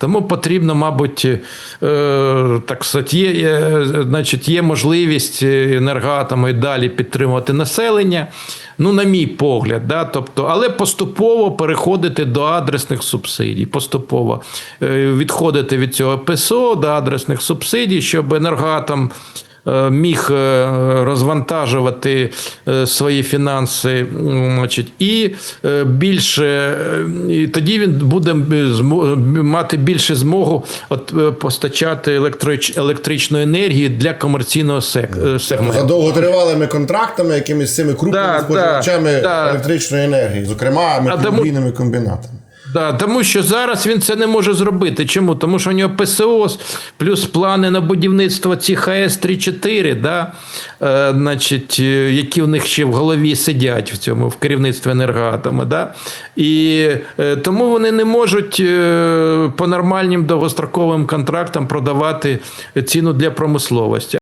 Тому потрібно, мабуть, е, так сказати, є, е, значить, є можливість енергоатому і далі підтримувати населення. Ну, на мій погляд, да, тобто, але поступово переходити до адресних субсидій, поступово е, відходити від цього ПСО до адресних субсидій, щоб енергоатом е, міг е, розвантажувати е, свої фінанси, значить, і е, більше, е, і тоді він буде мати більше змогу от, е, постачати електрич- електричну енергію для комерційного сек- е, За довготривалими контрактами, якимись цими крупними Да, споживачами да, да. електричної енергії, зокрема металургійними комбінатами. Да, тому що зараз він це не може зробити. Чому? Тому що у нього ПСО плюс плани на будівництво цих АЕС 3-4, да, е, значить, е, які в них ще в голові сидять в цьому в керівництві енергоатома. Да? І е, тому вони не можуть е, по нормальним довгостроковим контрактам продавати ціну для промисловості.